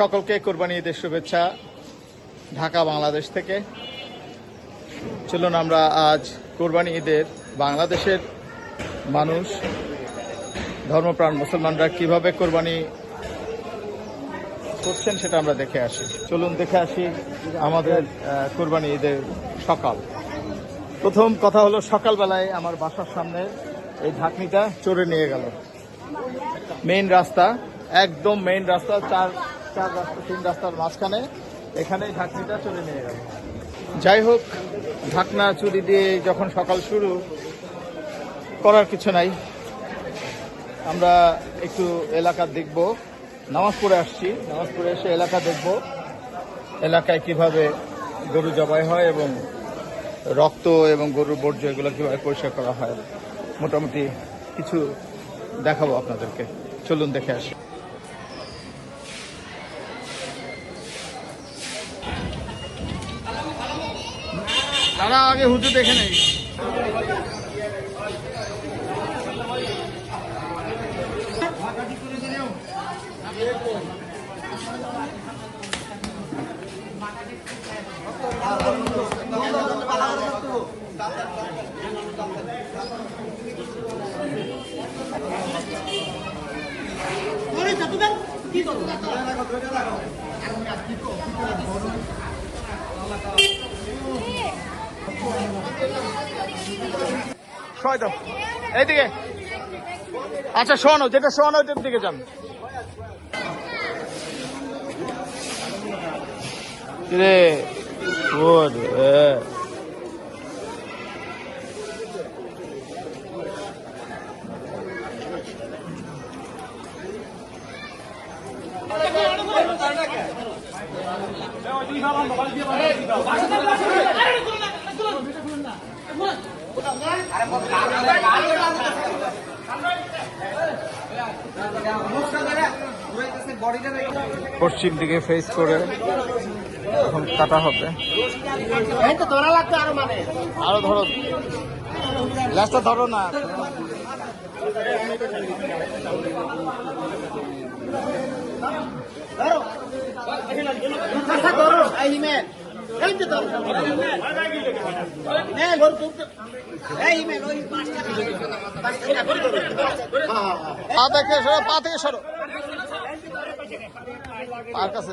সকলকে কোরবানি ঈদের শুভেচ্ছা ঢাকা, বাংলাদেশ থেকে। চলুন আমরা আজ কোরবানি ঈদের বাংলাদেশের মানুষ, ধর্মপ্রাণ মুসলমানরা কীভাবে কোরবানি করছেন সেটা আমরা দেখে আসি। চলুন দেখে আসি আমাদের কোরবানি ঈদের সকাল। প্রথম কথা হলো সকালবেলায় আমার বাসার সামনে এই ঢাকনিটা চড়ে নিয়ে গেল। মেইন রাস্তা, একদম মেইন রাস্তা, চার চার রাস্তা তিন রাস্তার মাঝখানে এখানে ঢাকনিটা চলে নিয়ে গেল। যাই হোক, ঢাকনা চুরি দিয়ে যখন সকাল শুরু, করার কিছু নাই। আমরা একটু এলাকা দেখব। নামাজ পড়ে আসছি। নামাজ পড়ে এসে এলাকা দেখব। এলাকায় কীভাবে গরু জবাই হয় এবং রক্ত এবং গরুর বর্জ্য এগুলো কীভাবে পরিষ্কার করা হয়, মোটামুটি কিছু দেখাবো আপনাদেরকে। চলুন দেখে আসি। তারা আগে হুজু দেখে নেই। সবাই দাও এইদিকে আচ্ছা শোনো যেটা শোনো ওইটার দিকে যান রে ওর। পশ্চিম দিকে ফেস করে এখন কাটা হবে। আরও ধরো। লাস্টটা ধরো না। পা দেখে সরো পা থেকে সরো। পার কাছে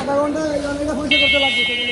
আধা ঘণ্টা এটা পরিষ্কার করতে লাগবে সেটা